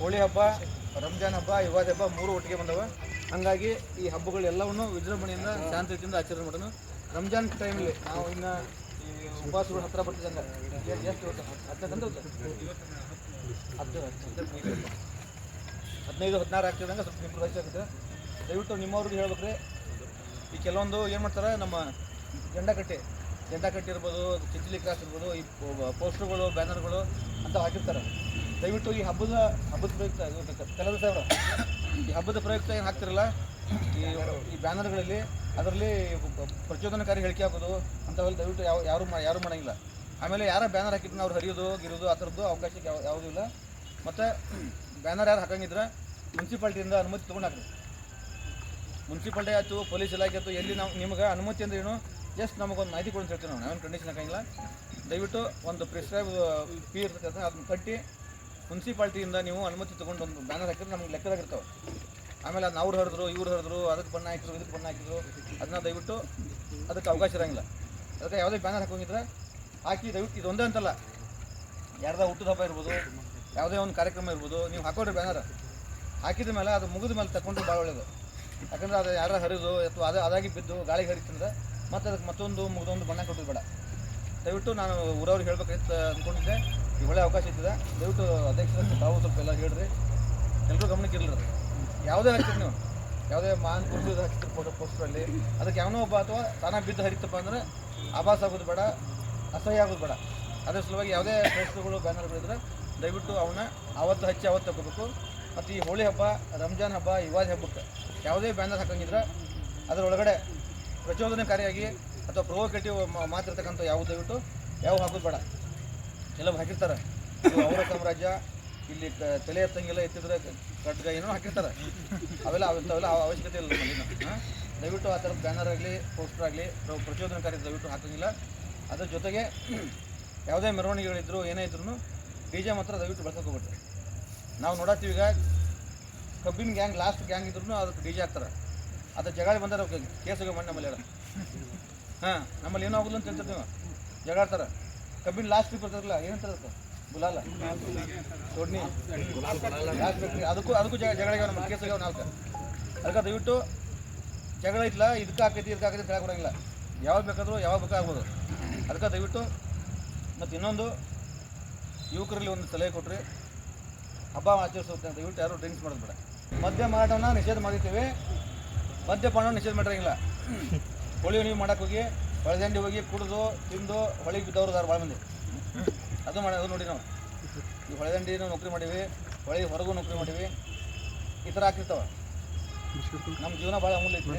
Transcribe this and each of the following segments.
ಹೋಳಿ ಹಬ್ಬ, ರಂಜಾನ್ ಹಬ್ಬ, ಯುಗಾದಿ ಹಬ್ಬ ಮೂರು ಒಟ್ಟಿಗೆ ಬಂದವ. ಹಂಗಾಗಿ ಈ ಹಬ್ಬಗಳೆಲ್ಲವನ್ನು ವಿಜೃಂಭಣೆಯಿಂದ ಶಾಂತಿಯಿಂದ ಆಚರಣೆ ಮಾಡೋಣ. ರಂಜಾನ್ ಟೈಮಲ್ಲಿ ನಾವು ಇನ್ನು ಈ ಉಪವಾಸಗಳು ಹತ್ರ ಬರ್ತಿದ್ದಂಗೆ. ಎಷ್ಟು? ಹದಿನೈದು ಹತ್ತು ಹದಿನೈದು, ಹದಿನಾರು ಆಗ್ತಿದ್ದಂಗೆ ಸ್ವಲ್ಪ ಇಂಪ್ರೂವ್ ಆಗುತ್ತೆ. ದಯವಿಟ್ಟು ನಿಮ್ಮವ್ರಿಗೆ ಹೇಳ್ಬೇಕ್ರೆ. ಈ ಕೆಲವೊಂದು ಏನು ಮಾಡ್ತಾರೆ, ನಮ್ಮ ಜಂಡಕಟ್ಟೆ ಕಟ್ಟಿ ಜೆಂಡ ಕಟ್ಟಿ ಇರ್ಬೋದು ಚಿಂಚಲಿ ಕ್ರಾಸ್ ಇರ್ಬೋದು, ಈ ಪೋಸ್ಟರ್ಗಳು, ಬ್ಯಾನರ್ಗಳು ಅಂತ ಹಾಕಿರ್ತಾರೆ. ದಯವಿಟ್ಟು ಈ ಹಬ್ಬದ ಹಬ್ಬದ ಪ್ರಯುಕ್ತ ಕೆಲವು ಸಾವಿರ ಈ ಹಬ್ಬದ ಪ್ರಯುಕ್ತ ಏನು ಹಾಕ್ತಿರಲ್ಲ, ಈ ಈ ಬ್ಯಾನರ್ಗಳಲ್ಲಿ ಅದರಲ್ಲಿ ಪ್ರಚೋದನಕಾರಿ ಹೇಳಿಕೆ ಹಾಕೋದು, ಅಂಥವೆಲ್ಲ ದಯವಿಟ್ಟು ಯಾವ ಯಾರು ಯಾರು ಮಾಡೋಂಗಿಲ್ಲ. ಆಮೇಲೆ ಯಾರ ಬ್ಯಾನರ್ ಹಾಕಿದ್ರು ಅವ್ರು ಹರಿಯೋದು, ಗಿರೋದು, ಆ ಥರದ್ದು ಅವಕಾಶಕ್ಕೆ ಯಾವ ಯಾವುದೂ ಇಲ್ಲ. ಮತ್ತು ಬ್ಯಾನರ್ ಯಾರು ಹಾಕಂಗಿದ್ರೆ ಮುನ್ಸಿಪಾಲ್ಟಿಯಿಂದ ಅನುಮತಿ ತೊಗೊಂಡು ಹಾಕ್ರಿ ಮುನ್ಸಿಪಾಲ್ಟಿ ಆಯಿತು, ಪೊಲೀಸ್ ಇಲಾಖೆ ಆಯಿತು, ಎಲ್ಲಿ ನಾವು ನಿಮ್ಗೆ ಅನುಮತಿ ಅಂದ್ರೆ ಏನು? ಜಸ್ಟ್ ನಮಗೊಂದು ಮಾಹಿತಿ ಕೊಡೋಣ ಹೇಳ್ತೀವಿ ನಾವು, ನಾವೇನು ಕಂಡೀಷನ್ ಹಾಕಂಗಿಲ್ಲ. ದಯವಿಟ್ಟು ಒಂದು ಪ್ರಿಸ್ಕ್ರೈಬ್ ಫೀ ಇರ್ತಕ್ಕಂಥ ಅದನ್ನು ಕಟ್ಟಿ ಮುನ್ಸಿಪಾಲ್ಟಿಯಿಂದ ನೀವು ಅನುಮತಿ ತೊಗೊಂಡು ಒಂದು ಬ್ಯಾನರ್ ಹಾಕಿದ್ರೆ ನಮ್ಗೆ ಲೆಕ್ಕದಾಗಿರ್ತಾವೆ ಆಮೇಲೆ ಅದನ್ನ ಅವ್ರು ಹರಿದ್ರು, ಇವ್ರು ಹರಿದ್ರು, ಅದಕ್ಕೆ ಬಣ್ಣ ಹಾಕಿದ್ರು, ಇದಕ್ಕೆ ಬಣ್ಣ ಹಾಕಿದ್ರು, ಅದನ್ನ ದಯವಿಟ್ಟು ಅದಕ್ಕೆ ಅವಕಾಶ ಇರೋಂಗಿಲ್ಲ. ಅದಕ್ಕೆ ಯಾವುದೇ ಬ್ಯಾನರ್ ಹಾಕೋಂಗಿದ್ರೆ ಹಾಕಿ, ದಯವಿಟ್ಟು ಇದೊಂದೇ ಅಂತಲ್ಲ. ಯಾರ್ದ ಹುಟ್ಟದ ಹಬ್ಬ ಇರ್ಬೋದು, ಯಾವುದೇ ಒಂದು ಕಾರ್ಯಕ್ರಮ ಇರ್ಬೋದು, ನೀವು ಹಾಕೋರಿ ಬ್ಯಾನರ್. ಹಾಕಿದ ಮೇಲೆ ಅದು ಮುಗಿದ ಮೇಲೆ ತಗೊಂಡು ಭಾಳ ಒಳ್ಳೆಯದು ಯಾಕಂದ್ರೆ ಅದು ಯಾರ ಹರಿದು, ಅಥವಾ ಅದು ಅದಾಗಿ ಬಿದ್ದು ಗಾಳಿಗೆ ಹರಿತಂದ್ರೆ ಮತ್ತೆ ಅದಕ್ಕೆ ಮತ್ತೊಂದು ಮುಗಿದೊಂದು ಬಣ್ಣ ಕೊಟ್ಟೋದು ಬೇಡ. ದಯವಿಟ್ಟು ನಾನು ಊರವ್ರಿಗೆ ಹೇಳ್ಬೇಕಂತ ಅಂದ್ಕೊಂಡಿದ್ದೆ ಈ ಒಳ್ಳೆ ಅವಕಾಶ ಇದ್ದಿದೆ ದಯವಿಟ್ಟು ಅಧ್ಯಕ್ಷರ ತಾವು ಸ್ವಲ್ಪ ಎಲ್ಲ ಹೇಳ್ರಿ. ಎಲ್ಲರೂ ಗಮನಕ್ಕೆ ಇರಲಿ. ಯಾವುದೇ ಹಾಕ್ತೀರಿ ನೀವು, ಯಾವುದೇ ಮಾನ್ ಕುರ್ದು ಹಾಕ್ತಿರ್ಬೋದು ಫೋಟೋ ಪೋಸ್ಟ್ರಲ್ಲಿ ಅದಕ್ಕೆ ಯಾವನೋ ಒಬ್ಬ ಅಥವಾ ತಾನ ಬಿದ್ದು ಹರಿತಪ್ಪ ಅಂದ್ರೆ ಆಭಾಸ ಆಗೋದು ಬೇಡ, ಅಸಹ್ಯ ಆಗೋದು ಬೇಡ. ಅದರ ಸಲುವಾಗಿ ಯಾವುದೇ ಪೋಸ್ಟರ್ಗಳು ಬ್ಯಾನರ್ಗಳಿದ್ರೆ ದಯವಿಟ್ಟು ಅವನ್ನ ಅವತ್ತು ಹಚ್ಚಿ ಅವತ್ತು ತಗೋಬೇಕು ಮತ್ತು ಈ ಹೋಳಿ ಹಬ್ಬ, ರಂಜಾನ್ ಹಬ್ಬ ಯುವಾದಿ ಹಬ್ಬಕ್ಕೆ ಯಾವುದೇ ಬ್ಯಾನರ್ ಹಾಕಂಗಿದ್ರೆ ಅದರೊಳಗಡೆ ಪ್ರಚೋದನಕಾರಿಯಾಗಿ ಅಥವಾ ಪ್ರೊವೋಕೇಟಿವ್ ಮಾತಿರ್ತಕ್ಕಂಥ ಯಾವ ದಯವಿಟ್ಟು ಯಾವ ಹಾಕೋದು ಬೇಡ. ಕೆಲವು ಹಾಕಿರ್ತಾರೆ. ಅವರ ಸಾಮ್ರಾಜ್ಯ, ಇಲ್ಲಿ ತಲೆ ಎತ್ತಂಗಿಲ್ಲ ಎತ್ತಿದ್ರೆ ಕಟ್ಗ ಏನೋ ಹಾಕಿರ್ತಾರೆ. ಅವೆಲ್ಲ ಅವೆಲ್ಲ ಅವಶ್ಯಕತೆ ಇಲ್ಲ ನಮ್ಮಲ್ಲಿ ದಯವಿಟ್ಟು ಆ ಥರದ ಬ್ಯಾನರ್ ಆಗಲಿ, ಪೋಸ್ಟರ್ ಆಗಲಿ ಪ್ರಚೋದನಕಾರಿ ದಯವಿಟ್ಟು ಹಾಕಂಗಿಲ್ಲ. ಅದ್ರ ಜೊತೆಗೆ ಯಾವುದೇ ಮೆರವಣಿಗೆಗಳಿದ್ರು, ಏನೇ ಇದ್ರು ಡಿ ಜೆ ಮಾತ್ರ ದಯವಿಟ್ಟು ಹೋಗ್ಬಿಟ್ರಿ. ನಾವು ನೋಡತ್ತೀವಿ ಈಗ ಕಬ್ಬಿನ ಗ್ಯಾಂಗ್, ಲಾಸ್ಟ್ ಗ್ಯಾಂಗ್ ಇದ್ರು ಅದಕ್ಕೆ ಡಿ ಜೆ ಹಾಕ್ತಾರೆ. ಅದು ಜಗಳ ಬಂದರೆ ಕೇಸಿಗೆ ಮಾಡಿ ನಮ್ಮಲ್ಲಿ ಹಾಂ, ನಮ್ಮಲ್ಲಿ ಏನೋ ಆಗೋದು ಅಂತ ಹೇಳ್ತಾರೆ ನೀವು? ಜಗಾಡ್ತಾರೆ. ಕಬ್ಬಿನ ಲಾಸ್ಟ್ ಬರ್ತದಲ್ಲ ಏನಂತಾರೆ ಅದಕ್ಕೆ? ಗುಲಾಲ. ದೊಡ್ನಿ ಲಾಸ್ಟ್ ಬೇಕ್ರಿ ಅದಕ್ಕೂ ಅದಕ್ಕೂ ಜಗ ಜಗಳ ನಮ್ಮ ಕೇಸ್ ನಾಲ್ಕು. ಅದಕ್ಕೆ ದಯವಿಟ್ಟು ಜಗಳ ಇಲ್ಲ ಇದಕ್ಕೆ ಹಾಕೈತಿ ಇದಕ್ಕೆ ಹಾಕೈತಿ ಅಂತ ಕೊಡಂಗಿಲ್ಲ ಯಾವಾಗ ಬೇಕಾದರೂ ಯಾವಾಗ ಬೇಕಾಗ್ಬೋದು ಅದಕ್ಕೆ ದಯವಿಟ್ಟು ಮತ್ತು ಇನ್ನೊಂದು ಯುವಕರಲ್ಲಿ ಒಂದು ಸಲಹೆ ಕೊಟ್ಟರೆ ಹಬ್ಬ ಆಚರಿಸುತ್ತೆ ದಯವಿಟ್ಟು ಯಾರು ಡ್ರಿಂಕ್ಸ್ ಮಾಡೋದು ಬೇಡ. ಮದ್ಯ ಮಾರಾಟವನ್ನು ನಿಷೇಧ ಮಾಡಿರ್ತೀವಿ. ಮದ್ಯಪಾನ ನಿಷೇಧ ಮಾಡಿರಂಗಿಲ್ಲ. ಹೋಳಿ ನೀವು ಮಾಡೋಕ್ಕೋಗಿ ಹೋಗಿ. ಹೊಳೆದಂಡಿ ಹೋಗಿ ಕುಡಿದು ತಿಂದು ಹೊಳಿಗೆ ಬಿದ್ದವ್ರು ಅದಾರ ಭಾಳ ಮಂದಿ. ಅದು ಮಾಡಿ ಅದು ನೋಡಿ ನಾವು. ಈ ಹೊಳೆದಂಡಿನೂ ನೌಕರಿ ಮಾಡೀವಿ ಹೊಳೆ ಹೊರಗೂ ನೌಕರಿ ಮಾಡೀವಿ. ಈ ಥರ ಆಗ್ತಿರ್ತಾವ. ನಮ್ಮ ಜೀವನ ಭಾಳ ಅಮೂಲ್ಯ ಐತಿ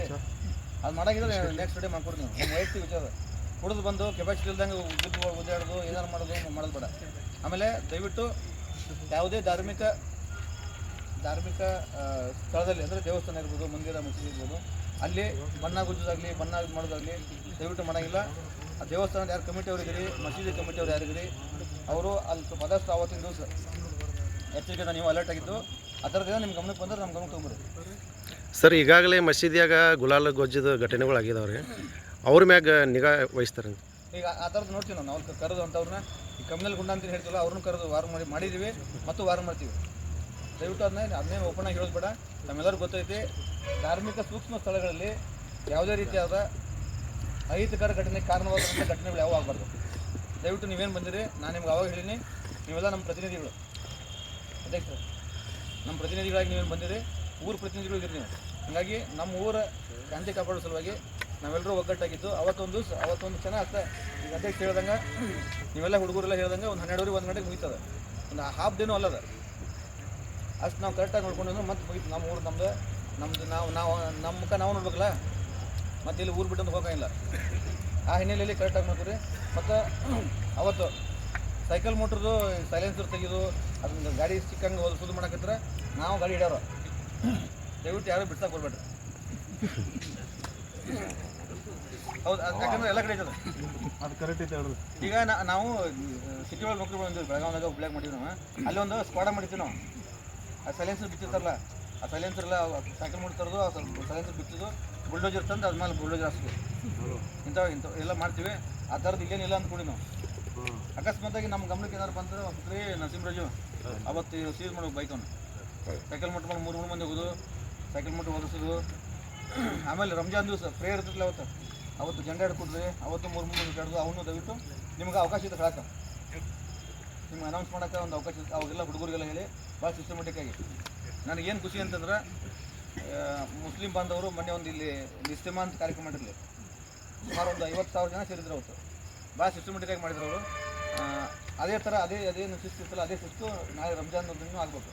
ಅದು ಮಾಡಾಗಿದ್ರೆ ನೆಕ್ಸ್ಟ್ ಡೇ ಮಾಡ್ಕೊಡ್ತೀವಿ ನೀವು. ನಮ್ಮ ವೈಯಕ್ತಿಕ ವಿಚಾರ. ಕುಡಿದು ಬಂದು ಕೆಪಾಸಿಟಿ ಇಲ್ದಂಗೆ ಉದ್ದ ಉದ್ದಾಡೋದು ಏನಾರು ಮಾಡೋದು ಮಾಡೋದು ಬೇಡ. ಆಮೇಲೆ ದಯವಿಟ್ಟು ಯಾವುದೇ ಧಾರ್ಮಿಕ ಧಾರ್ಮಿಕ ಸ್ಥಳದಲ್ಲಿ ಅಂದರೆ ದೇವಸ್ಥಾನ ಇರ್ಬೋದು ಮಂದಿರ ಮಸೀದಿ ಇರ್ಬೋದು ಅಲ್ಲಿ ಬಣ್ಣ ಗುಜ್ಜೋದಾಗಲಿ ಬಣ್ಣ ಇದು ಮಾಡೋದಾಗಲಿ ದಯವಿಟ್ಟು ಮಾಡೋಂಗಿಲ್ಲ ಆ ದೇವಸ್ಥಾನದ ಯಾರು ಕಮಿಟಿ ಅವರಿದ್ದೀರಿ ಮಸೀದಿ ಕಮಿಟಿ ಅವ್ರು ಯಾರಿದ್ದೀರಿ ಅವರು ಅಲ್ಲಿ ಸ್ವಲ್ಪ ಆದಷ್ಟು ಆವತ್ತಿನ ದಿವಸ ಎಚ್ಚರಿಕೆ ನೀವು ಅಲರ್ಟ್ ಆಗಿದ್ದು ಆ ನಿಮ್ಮ ಗಮನಕ್ಕೆ ಬಂದರೆ ನಮ್ಮ ಗಮನಕ್ಕೆ ತೊಗೊಂಡ್ಬಿಡಿ. ಸರ್ ಈಗಾಗಲೇ ಮಸೀದಿಯಾಗ ಗುಲಾಲ ಗೊಜ್ಜದ ಘಟನೆಗಳು ಆಗಿದಾವ್ರಿ. ಅವ್ರ ಮ್ಯಾಗ ನಿಗಾ ವಹಿಸ್ತಾರೆ ಈಗ ಆ ಥರದ್ದು ನೋಡ್ತೀವಿ ನಾವು ನಾವು ಕರೆದು ಅಂಥವ್ರನ್ನ ಈ ಕಮ್ಮಿನಲ್ಲಿ ಗುಂಡ ಅಂತ ಹೇಳ್ತೀವಲ್ಲ ಅವ್ರನ್ನ ಕರೆದು ವಾರ ಮಾಡಿ ಮಾಡಿದ್ದೀವಿ ಮತ್ತು ವಾರ ಮಾಡ್ತೀವಿ. ದಯವಿಟ್ಟು ಅದನ್ನ ಅದನ್ನೇ ಓಪನ್ ಆಗಿ ಹೇಳೋದು ಬೇಡ. ನಮ್ಮೆಲ್ಲರಿಗೂ ಗೊತ್ತೈತಿ ಧಾರ್ಮಿಕ ಸೂಕ್ಷ್ಮ ಸ್ಥಳಗಳಲ್ಲಿ ಯಾವುದೇ ರೀತಿಯಾದ ಅಹಿತಕರ ಘಟನೆ ಕಾರಣವಾದಂಥ ಘಟನೆಗಳು ಯಾವ ಆಗಬಾರ್ದು. ದಯವಿಟ್ಟು ನೀವೇನು ಬಂದಿರಿ, ನಾನು ನಿಮ್ಗೆ ಅವಾಗ ಹೇಳೀನಿ. ನೀವೆಲ್ಲ ನಮ್ಮ ಪ್ರತಿನಿಧಿಗಳು. ಅಧ್ಯಕ್ಷರು ನಮ್ಮ ಪ್ರತಿನಿಧಿಗಳಾಗಿ ನೀವೇನು ಬಂದಿರಿ, ಊರ ಪ್ರತಿನಿಧಿಗಳು ಇದ್ದೀರಿ ನೀವು. ಹಾಗಾಗಿ ನಮ್ಮ ಊರ ಶಾಂತಿ ಕಾಪಾಡೋ ಸಲುವಾಗಿ ನಾವೆಲ್ಲರೂ ಒಗ್ಗಟ್ಟಾಗಿದ್ದು, ಅವತ್ತೊಂದು ಅವತ್ತೊಂದು ಕ್ಷಣ ಅಷ್ಟೇ. ಈಗ ಅಧ್ಯಕ್ಷ ಹೇಳ್ದಂಗೆ, ನೀವೆಲ್ಲ ಹುಡುಗರೆಲ್ಲ ಹೇಳ್ದಂಗೆ ಒಂದು ಹನ್ನೆರಡುವರೆ, ಒಂದು ಗಂಟೆಗೆ ಮುಗಿತದೆ. ಒಂದು ಹಾಫ್ ಡೇನೂ ಅಲ್ಲದ. ಅಷ್ಟು ನಾವು ಕರೆಕ್ಟಾಗಿ ನೋಡ್ಕೊಂಡು ಮತ್ತೆ ಮುಗಿತು. ನಮ್ಮ ಊರು ನಮ್ದು ನಮ್ದು ನಾವು ನಾವು ನಮ್ಮ ಮುಖ ನಾವು ನೋಡ್ಬೇಕಲ್ಲ? ಮತ್ತೆ ಇಲ್ಲಿ ಊರು ಬಿಟ್ಟು ಹೋಗಂಗಿಲ್ಲ. ಆ ಹಿನ್ನೆಲೆಯಲ್ಲಿ ಕರೆಕ್ಟಾಗಿ ರೀ ಮತ್ತು ಅವತ್ತು ಸೈಕಲ್ ಮೋಟ್ರದು ಸೈಲೆನ್ಸರ್ ತೆಗೆದು ಅದನ್ನ ಗಾಡಿ ಸಿಕ್ಕಂಗೆ ಹೋದ ಸುದ್ದು ಮಾಡೋಕತ್ತಿರ ನಾವು ಗಾಡಿ ಹಿಡಿಯೋರು ದಯವಿಟ್ಟು ಯಾರು ಬಿಡ್ಸಕ್ಕೆ ಬರ್ಬೇಡ್ರಿ ಹೌದು ಅದು ಯಾಕಂದ್ರೆ ಎಲ್ಲ ಕಡೆ ಐತದ. ಅದು ಕರೆಕ್ಟ್ ಐತೆ ಹೇಳಿ ಈಗ ನಾ- ನಾವು ಸಿಟಿ ಒಳಗೆ ನೌಕರಿ ಬಂದಿವಿ ಬೆಳಗಾವಿನಾಗ ಹುಬ್ಳ್ಯಾಗ ಮಾಡಿದ್ವಿ ನಾವು. ಅಲ್ಲಿ ಒಂದು ಸ್ಕ್ವಾಡ ಮಾಡಿದ್ವಿ ನಾವು. ಆ ಸೈಲೆನ್ಸರ್ ಬಿತ್ತಿರ್ತಾರಲ್ಲ ಆ ಸೈಲೆನ್ಸರ್ ಎಲ್ಲ ಸೈಕಲ್ ಮಾಡ್ತಾರದು ಆ ಸೈಲೆನ್ಸರ್ ಬಿತ್ತಿದ್ದು ಬುಲ್ಡೋಜರ್ ತಂದು ಅದ್ಮೇಲೆ ಬುಲ್ಡೋಜರ್ ಹಾಸ್ತೀವಿ ಇಂಥ ಇಂಥ ಎಲ್ಲ ಮಾಡ್ತೀವಿ. ಆ ಥರದ್ದು ಇಲ್ಲೇನಿಲ್ಲ ಅಂದ್ಕೊಡಿ ನಾವು. ಅಕಸ್ಮಾತಾಗಿ ನಮ್ಮ ಗಮನಕ್ಕೆ ಏನಾರು ಬಂದ್ರೆ ರೀ ನರಸಿಂಹರಾಜು ಅವತ್ತು ಸೀಸ್ ಮಾಡೋ ಬೈಕನ್ನು ಸೈಕಲ್ ಮುಟ್ಟು ಮೇಲೆ ಮೂರು ಮೂರು ಮಂದಿ ಹೋಗೋದು ಸೈಕಲ್ ಮುಟ್ಟು ಓದಿಸೋದು ಆಮೇಲೆ ರಂಜಾನ್ ದಿವಸ ಪ್ರೇಯರ್ ಇರ್ತಿರ್ಲಿಲ್ಲ ಅವತ್ತು. ಅವತ್ತು ಜಂಡ ಹಿಡ್ಕೊಡ್ರಿ, ಅವತ್ತು ಮೂರು ಮೂರು ಮಂದಿ ಹಿಡಿದು ಅವನು ದಯವಿಟ್ಟು ನಿಮ್ಗೆ ಅವಕಾಶ ಇದೆ ಹೇಳಕ್ಕೆ ನಿಮ್ಗೆ ಅನೌನ್ಸ್ ಮಾಡೋಕೆ ಒಂದು ಅವಕಾಶ ಇತ್ತು ಅವಾಗೆಲ್ಲ ಹುಡುಗರಿಗೆಲ್ಲ ಹೇಳಿ ಭಾಳ ಸಿಸ್ಟಮೆಟಿಕ್ ಆಗಿ. ನನಗೇನು ಖುಷಿ ಅಂತಂದ್ರೆ ಮುಸ್ಲಿಂ ಬಾಂಧವರು ಮೊನ್ನೆ ಒಂದು ಇಲ್ಲಿ ಇಸ್ತಿಮಾ ಅಂತ ಕಾರ್ಯಕ್ರಮ ಮಾಡಿರಲಿ. ಸುಮಾರು ಒಂದು ಐವತ್ತು ಸಾವಿರ ಜನ ಸೇರಿದ್ರು ಅವತ್ತು. ಭಾಳ ಸಿಸ್ಟಮೆಟಿಕ್ ಆಗಿ ಮಾಡಿದ್ರು ಅವರು. ಅದೇ ಥರ ಅದೇ ಅದೇನು ಶಿಸ್ತು ಇರ್ತಲ್ಲ ಅದೇ ಶಿಸ್ತು ನಾಳೆ ರಂಜಾನ್ ಒಂದು ಆಗಬೇಕು.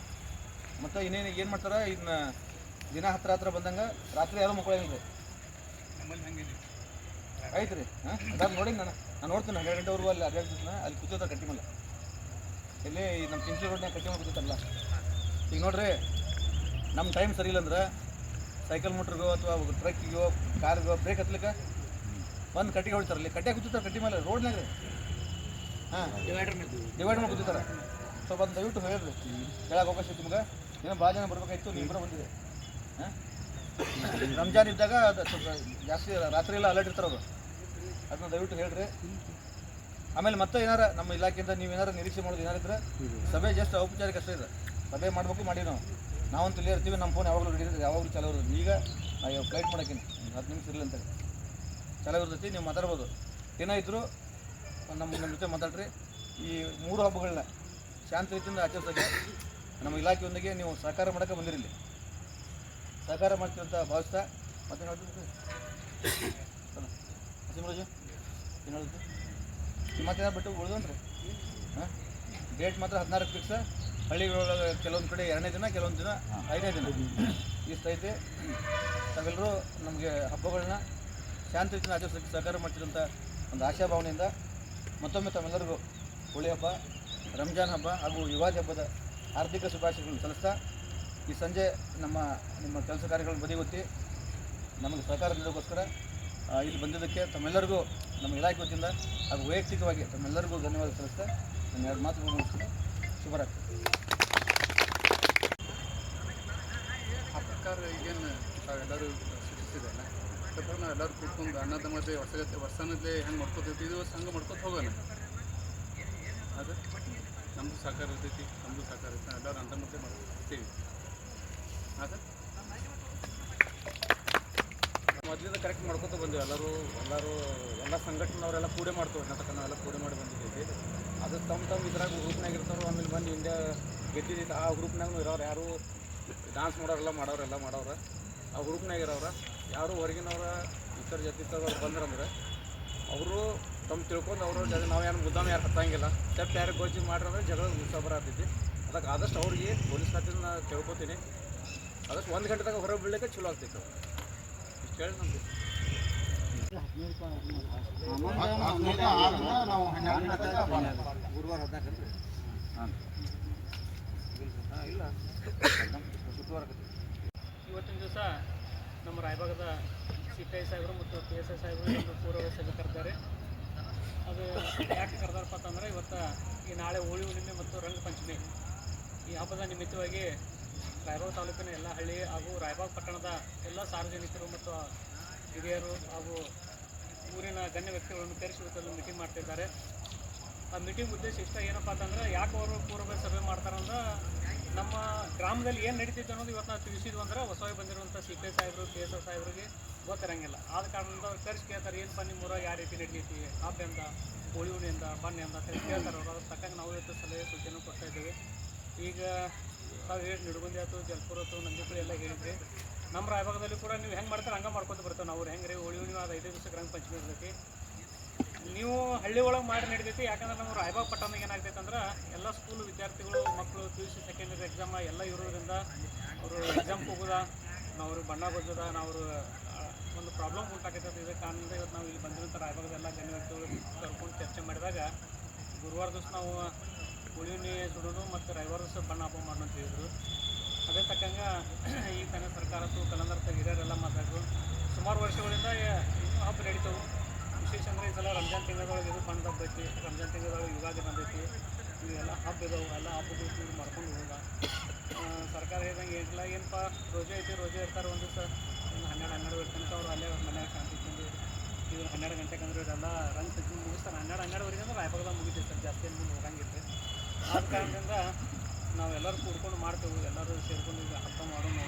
ಮತ್ತು ಇನ್ನೇನು ಏನು ಮಾಡ್ತಾರೆ ಇದನ್ನ ದಿನ ಹತ್ರ ಹತ್ರ ಬಂದಂಗೆ ರಾತ್ರಿ ಯಾರೋ ಮಕ್ಕಳಾಗಿಲ್ಲ ಐತ್ರಿ ಹಾಂ? ಅದಾಗ ನೋಡಿ ನಾನು. ನಾನು ನೋಡ್ತೀನಿ ಹನ್ನೆರಡು ಗಂಟೆವರೆಗೂ ಅಲ್ಲಿ ಅಡ್ಡಾಡ್ತಿದ್ನ ಅಲ್ಲಿ ಕೂತಿರ್ತಾರೆ ಕಟ್ಟಿ ಮೇಲೆ ಇಲ್ಲಿ ನಮ್ಮ ಚಿಂಚಿ ರೋಡ್ನಾಗ ಕಟ್ಟಿ ಕೂತಿರ್ತಾರಲ್ಲ ಈಗ ನೋಡ್ರಿ ನಮ್ಮ ಟೈಮ್ ಸರಿ ಇಲ್ಲಂದ್ರೆ ಸೈಕಲ್ ಮೋಟ್ರಿಗೋ ಅಥವಾ ಟ್ರಕ್ಕಿಗೋ ಕಾರ್ಗೋ ಬ್ರೇಕ್ ಹತ್ಲಿಕ್ಕೆ ಒಂದು ಕಟ್ಟಿಗೆ ಹೊಡಿತಾರೆ. ಅಲ್ಲಿ ಕಟ್ಟಿಗೆ ಕೂತಿರ್ತಾರೆ ಕಟ್ಟಿ ಮೇಲೆ ರೋಡ್ನಾಗ ರೀ ಹಾಂ ಡಿವೈಡರ್ ಮಾಡಿ ಕೂತಿರ್ತಾರೆ. ಸ್ವಲ್ಪ ಅದನ್ನು ದಯವಿಟ್ಟು ಹೇಳಿರಿ ಹೇಳಕ್ಕೆ ಅವಕಾಶ ಇತ್ತು ನಿಮ್ಗೆ? ಏನೋ ಭಾಳ ಜನ ಬರ್ಬೇಕಾಯ್ತು ನೀವು ಬಂದಿದೆ. ಹಾಂ? ರಂಜಾನ್ ಇದ್ದಾಗ ಅದು ಸ್ವಲ್ಪ ಜಾಸ್ತಿ ರಾತ್ರಿ ಎಲ್ಲ ಅಲರ್ಟ್ ಇರ್ತಾರೆ ಅವರು. ಅದನ್ನ ದಯವಿಟ್ಟು ಹೇಳ್ರಿ. ಆಮೇಲೆ ಮತ್ತೆ ಏನಾರ ನಮ್ಮ ಇಲಾಖೆಯಿಂದ ನೀವು ಏನಾರ ನಿರೀಕ್ಷೆ ಮಾಡೋದು ಏನಾರಿದ್ರೆ ಸಭೆ ಜಸ್ಟ್ ಔಪಚಾರಿಕ ಅಷ್ಟೇ ಇದೆ. ಸಭೆ ಮಾಡಬೇಕು ಮಾಡಿ ನಾವು. ನಾವಂತೂ ಇಲ್ಲೇ ಇರ್ತೀವಿ ನಮ್ಮ ಫೋನ್ ಯಾವಾಗಲೂ ರೆಡಿ ಇರ್ತದೆ ಯಾವಾಗಲೂ ಚಲೋ ಇರೋದು ಈಗ ಫ್ಲೈಟ್ ಮಾಡೋಕ್ಕಿಂತ ಹತ್ತು ನಿಮಿಷ ಇರಲಿ ಅಂತೇಳಿ ಚಲೋ ಇರ್ತೈತಿ ನೀವು ಮಾತಾಡ್ಬೋದು. ಏನಾಯಿತು ನಮ್ಮ ನಮ್ಮ ಜೊತೆ ಮಾತಾಡ್ರಿ. ಈ ಮೂರು ಹಬ್ಬಗಳನ್ನ ಶಾಂತ ರೀತಿಯಿಂದ ಆಚರಿಸೋಕೆ ನಮ್ಮ ಇಲಾಖೆಯೊಂದಿಗೆ ನೀವು ಸಹಕಾರ ಮಾಡೋಕ್ಕೆ ಬಂದಿರಲಿ ಸಹಕಾರ ಮಾಡ್ತೀವಿ ಅಂತ ಭಾವಿಸ್ತಾ ಮತ್ತೆ ನೋಡ್ತೀವಿ ಏನು ಮತ್ತೆ ಬಿಟ್ಟು ಉಳ್ದನ್ರಿ. ಹಾಂ? ಡೇಟ್ ಮಾತ್ರ ಹದಿನಾರಕ್ಕೆ ಫಿಕ್ಸ್ ಹಳ್ಳಿಗಳೊಳಗೆ ಕೆಲವೊಂದು ಕಡೆ ಎರಡನೇ ದಿನ ಕೆಲವೊಂದು ದಿನ ಐದನೇ ದಿನ. ಇಷ್ಟೈತೆ ತಾವೆಲ್ಲರೂ ನಮಗೆ ಹಬ್ಬಗಳನ್ನ ಶಾಂತ ರೀತಿಯಿಂದ ಆಚರಿಸೋಕ್ಕೆ ಸಹಕಾರ ಮಾಡ್ತಿರೋಂಥ ಒಂದು ಆಶಾಭಾವನೆಯಿಂದ ಮತ್ತೊಮ್ಮೆ ತಮ್ಮೆಲ್ಲರಿಗೂ ಹೋಳಿ ಹಬ್ಬ ರಂಜಾನ್ ಹಬ್ಬ ಹಾಗೂ ಯುಗಾದಿ ಹಬ್ಬದ ಆರ್ಥಿಕ ಶುಭಾಶಯಗಳನ್ನು ಸಲ್ಲಿಸ್ತಾ ಈ ಸಂಜೆ ನಮ್ಮ ನಿಮ್ಮ ಕೆಲಸ ಕಾರ್ಯಗಳನ್ನು ಬದಿಗೊತ್ತಿ ನಮಗೆ ಸಹಕಾರ ನೀಡೋಕ್ಕೋಸ್ಕರ ಇಲ್ಲಿ ಬಂದಿದ್ದಕ್ಕೆ ತಮ್ಮೆಲ್ಲರಿಗೂ ನಮ್ಮ ಇಲಾಖೆ ವತಿಯಿಂದ ಹಾಗೂ ವೈಯಕ್ತಿಕವಾಗಿ ತಮ್ಮೆಲ್ಲರಿಗೂ ಧನ್ಯವಾದ ಸಲ್ಲಿಸ್ತಾ ನಾನು ಎರಡು ಮಾತು ಮುಗಿಸ್ತೀನಿ. ಶುಭರಾತ್ರಿ ಆ ಪ್ರಕಾರ ಈಗೇನು ಸೂಚಿಸಿದಲ್ಲ ಪ್ರಕಾರ ನಾವು ಎಲ್ಲರೂ ಕೂತ್ಕೊಂಡು ಅನ್ನದ ಮಧ್ಯೆ ವರ್ಷಗತ್ತೆ ವರ್ಷನಲ್ಲೇ ಹೆಂಗೆ ಮಾಡ್ಕೋತೈತಿ ಇದು ಹಂಗೆ ಮಾಡ್ಕೊತ ಹೋಗೋಣ. ಅದು ನಮ್ಮದು ಸಹಕಾರ ಇರ್ತೈತಿ ನಮ್ಮದು ಸಹಕಾರ ಇರ್ತೈತಿ, ಎಲ್ಲರೂ ಅಂತ ಮಧ್ಯೆ ಮಾಡ್ತೀವಿ ಮೊದಲಿಂದ ಕರೆಕ್ಟ್ ಮಾಡ್ಕೊತ ಬಂದೀವಿ. ಎಲ್ಲರೂ ಎಲ್ಲರೂ, ಎಲ್ಲ ಸಂಘಟನೆಯವರೆಲ್ಲ ಕೂಡೆ ಮಾಡ್ತೀವಿ ನಾಟಕ ನಾವೆಲ್ಲ ಕೂಡೆ ಮಾಡಿ ಬಂದಿದ್ದೀವಿ. ಅದು ತಮ್ಮ ತಮ್ಮ ಇದ್ರಾಗ ಗ್ರೂಪ್ನಾಗ ಇರ್ತಾರೋ, ಆಮೇಲೆ ಬಂದು ಇಂಡಿಯಾ ಗೆದ್ದಿದ್ದು ಆ ಗ್ರೂಪ್ನಾಗೂ ಇರೋರು ಯಾರು ಡಾನ್ಸ್ ಮಾಡೋರೆಲ್ಲ ಮಾಡೋರೆಲ್ಲ ಮಾಡೋರು. ಆ ಗ್ರೂಪ್ನಾಗ ಇರೋರು ಯಾರು ಹೊರಗಿನವ್ರ ಇತರ ಜೊತೆ ಬಂದ್ರಂದ್ರೆ ಅವರು ತಮ್ಮ ತಿಳ್ಕೊಂಡು ಅವರು ಜೊತೆ, ನಾವು ಏನು ಮುದ್ದಾಮ ಯಾರು ಹತ್ತಂಗಿಲ್ಲ. ಸ್ಟೆಪ್ ಯಾರು ಗೋಜಿ ಮಾಡ್ರಂದ್ರೆ ಜಗಳ ಉತ್ಸಾಹ ಬರತ್ತೈತಿ ಅದಕ್ಕೆ ಆದಷ್ಟು ಅವ್ರಿಗೆ ಪೊಲೀಸ್ ಖಾತೆನ ತಿಳ್ಕೊತೀನಿ. ಅದಕ್ಕೆ ಒಂದು ಗಂಟೆದಾಗ ಹೊರಗೆ ಬೀಳಕ್ಕೆ ಚಲೋ ಆಗ್ತೈತೆ ಇಷ್ಟು ಇಲ್ಲ ನಮ್ಗೆ ಇವತ್ತಿನ ದಿವಸ ನಮ್ಮ ರಾಯಭಾಗದ ಸಿ ಐ ಸಾಹೇಬರು ಮತ್ತು ಪಿ ಎಸ್ ಐ ಸಾಹೇಬರು ಒಂದು ಪೂರ್ವ ಸಭೆ ಕರೆದಾರೆ ಅದು ಯಾಕೆ ಕರೆದಾರಪ್ಪ ಅಂತಂದ್ರೆ ಇವತ್ತು ಈ ನಾಳೆ ಹೋಳಿ ಹುಣ್ಣಿಮೆ ಮತ್ತು ರಂಗಪಂಚಮಿ ಈ ಹಬ್ಬದ ನಿಮಿತ್ತವಾಗಿ ರಾಯಬಾಗ ತಾಲೂಕಿನ ಎಲ್ಲ ಹಳ್ಳಿ ಹಾಗೂ ರಾಯಬಾಗ ಪಟ್ಟಣದ ಎಲ್ಲ ಸಾರ್ವಜನಿಕರು ಮತ್ತು ಹಿರಿಯರು ಹಾಗೂ ಊರಿನ ಗಣ್ಯ ವ್ಯಕ್ತಿಗಳನ್ನು ಕರೆಸಿ ಇವತ್ತಲ್ಲಿ ಮೀಟಿಂಗ್ ಮಾಡ್ತಿದ್ದಾರೆ. ಆ ಮೀಟಿಂಗ್ ಉದ್ದೇಶ ಇಷ್ಟ ಏನಪ್ಪ ಅಂತಂದ್ರೆ ಯಾಕೆ ಅವರು ಪೂರ್ವ ಸಭೆ ಮಾಡ್ತಾರಂದ್ರೆ ನಮ್ಮ ಗ್ರಾಮದಲ್ಲಿ ಏನು ನಡೀತಿತ್ತು ಅನ್ನೋದು ಇವತ್ತು ನಾವು ತಿಳಿಸಿದ್ವು ಅಂದ್ರೆ ಹೊಸವಾಗಿ ಬಂದಿರುವಂಥ ಸಿ ಪಿ ಸಾಹೇಬರು ಪಿ ಎಸ್ ಸಾಹೇಬರಿಗೆ ಗೊತ್ತಿರಂಗಿಲ್ಲ. ಆದ ಕಾರಣದಿಂದ ಅವ್ರು ಕರೆಸಿ ಕೇಳ್ತಾರೆ ಏನಪ್ಪ ನಿಮ್ಮ ಊರಾಗ ಯಾವ ರೀತಿ ನಡೀತಿ ಹಬ್ಬೆಂದ ಹೋಳಿ ಹುಣ್ಣಿಂದ ಬನ್ನಿ ಅಂತ ಕೇಳ್ತಾರೆ. ಅವರು ಅದ್ರ ತಕ್ಕಂಗೆ ನಾವು ಇವತ್ತು ಸಲಹೆ ಸೂಚನೆ ಕೊಡ್ತಾ ಇದ್ದೀವಿ. ಈಗ ತಾವು ಹೇಳಿ ನಿಡುಗುಂದಿ ಆಯ್ತು, ಜಲ್ಪುರ ಆಯ್ತು ನಂದಿಪುರ ಎಲ್ಲ ಹೇಳಿದ್ರಿ. ನಮ್ಮ ರಾಯಭಾಗದಲ್ಲಿ ಕೂಡ ನೀವು ಹೆಂಗೆ ಮಾಡ್ತಾರೆ, ಹಂಗೆ ಮಾಡ್ಕೊತ ಬರ್ತೇವೆ ನಾವು ಹೆಂಗೆ ರೀ ಹೋಳಿ ಹುಣ್ಣಿಮೆ ಅದು ಐದು ದಿವಸ ಗ್ರಾಮ ಪಂಚಮಿ ಇರ್ತೈತಿ. ನೀವು ಹಳ್ಳಿ ಒಳಗೆ ಮಾಡಿ ನಡಿತೈತಿ, ಯಾಕಂದ್ರೆ ನಮ್ಮ ರಾಯಬಾಗ್ ಪಟ್ಟಣದಾಗ ಏನಾಗ್ತೈತೆ ಅಂದ್ರೆ ಎಲ್ಲ ಸ್ಕೂಲ್ ವಿದ್ಯಾರ್ಥಿಗಳು ಮಕ್ಕಳು P U C secondary exam ಎಲ್ಲ ಇರೋದ್ರಿಂದ ಅವರು ಎಕ್ಸಾಮ್ ಹೋಗೋದ, ನಾವು ಬಣ್ಣ ಗೊಜ್ಜದ ನಾವು ಒಂದು ಪ್ರಾಬ್ಲಮ್ ಉಂಟಾಗೈತೆ ಇದೇ ಕಾರಣದಿಂದ ಇವತ್ತು ನಾವು ಇಲ್ಲಿ ಬಂದಿರೋಂಥ ರಾಯಭಾಗದೆಲ್ಲ ಗಣ್ಯ ಕರ್ಕೊಂಡು ಚರ್ಚೆ ಮಾಡಿದಾಗ ಗುರುವಾರ ದಿವಸ ನಾವು ಹುಳಿನಿ ಸುಡೋದು ಮತ್ತು ರೈವರ್ಸ್ ಬಣ್ಣ ಹಬ್ಬ ಮಾಡೋಣ ಅಂತ ಹೇಳಿದರು. ಅದೇ ತಕ್ಕಂಗೆ ಈ ತನ್ನ ಸರ್ಕಾರದ್ದು ಕಲಂದರ್ತ ಹಿರಿಯರೆಲ್ಲ ಮಾತಾಡಿದ್ರು ಸುಮಾರು ವರ್ಷಗಳಿಂದ ಇನ್ನೂ ಹಬ್ಬ ನಡೀತವು. ವಿಶೇಷ ಅಂದರೆ ಈ ಸಲ ರಂಜಾನ್ ತಿಂಗಳೊಳಗೆ ಇದು ಬಣ್ಣ ಹಬ್ಬ ಐತಿ. ರಂಜಾನ್ ತಿಂಗಳೊಳಗೆ ಯುಗಾದಿ ಬಂದೈತಿ ಇವೆಲ್ಲ ಹಬ್ಬ ಇದಾವೆ. ಎಲ್ಲ ಹಬ್ಬಗಳು ಕೂಡಿ ಮಾಡ್ಕೊಂಡು ಹೋಗ ಸರ್ಕಾರ ಹೇಳ್ದಂಗೆ ಏನಿಲ್ಲ. ಏನಪ್ಪ, ರೋಜೆ ಐತಿ, ರೋಜೆ ಇರ್ತಾರೆ ಒಂದು ದಿವಸ. ಒಂದು ಹನ್ನೆರಡು ಹನ್ನೆರಡು ತನಕ ಅವ್ರು ಅಲ್ಲೇ ಮನೆಯಾಗ ಶಾಂತಿ ತಿಂದು ಇವ್ರು ಹನ್ನೆರಡು ಗಂಟೆಗೆ ಅಂದ್ರೆ ಇವರೆಲ್ಲ ರಂಗ್ ಮುಗಿಸ್ತಾರೆ. ಹನ್ನೆರಡು ಹನ್ನೆರಡುವರೆಗೆ ಅಂದ್ರೆ ರಾಯಬಾಗದಾಗ ಮುಗಿತೈತೆ ಸರ್. ಜಾಸ್ತಿ ಮುಂದೆ ಹೋಗಂಗಿಲ್ಲ ಆದ ಕಾರಣದಿಂದ ನಾವು ಎಲ್ಲರೂ ಕೂಡ್ಕೊಂಡು ಮಾಡ್ತೇವೆ, ಎಲ್ಲರೂ ಸೇರ್ಕೊಂಡು ಈಗ ಹಬ್ಬ ಮಾಡೋಣ.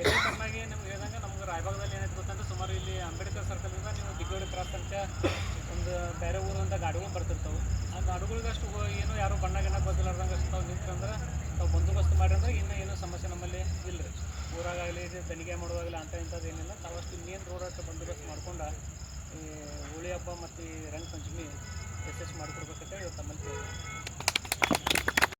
ಎಲ್ಲ ತಮ್ಮಾಗಿ ನಿಮ್ಗೆ ಹೇಳ್ದಂಗೆ ನಮ್ಗೆ ರಾಯಭಾಗದಲ್ಲಿ ಏನಾಯ್ತು ಗೊತ್ತಂದ್ರೆ ಸುಮಾರು ಇಲ್ಲಿ ಅಂಬೇಡ್ಕರ್ ಸರ್ಕಲಿಂದ ನೀವು ದಿಗ್ಗೋಡಿ ಕ್ರಾಸ್ ತನಕ ಒಂದು ಬೇರೆ ಅಂತ ಗಾಡಿಗಳು ಬರ್ತಿರ್ತಾವೆ. ಆ ಗಾಡುಗಳಿಗಷ್ಟು ಏನು ಯಾರು ಬಣ್ಣ ಗಿಣ್ಣ ಗೊತ್ತಿಲ್ಲಾರ್ದಂಗೆ ಅಷ್ಟು ತಾವು ನಿಂತ್ರಂದ್ರೆ ತಾವು ಬಂದೋಬಸ್ತ್ ಮಾಡಿದ್ರೆ ಇನ್ನೂ ಏನೂ ಸಮಸ್ಯೆ ನಮ್ಮಲ್ಲಿ ಇಲ್ಲ ರೀ ಊರಾಗಲಿ ತನಿಖೆ ಮಾಡುವಾಗಲಿ ಅಂತ ಇಂಥದ್ದು ಏನಿಲ್ಲ. ತಾವು ಅಷ್ಟು ಇನ್ನೇನು ರೋಡ್ ಅಷ್ಟು ಬಂದೋಬಸ್ತ್ ಮಾಡ್ಕೊಂಡು ಈ ಹೋಳಿ ಹಬ್ಬ ಮತ್ತು ಈ ರಂಗ ಪಂಚಮಿ ಯಶಸ್ಸು ಮಾಡಿಕೊಡ್ಬೇಕಂತ ತಮ್ಮಲ್ಲಿ.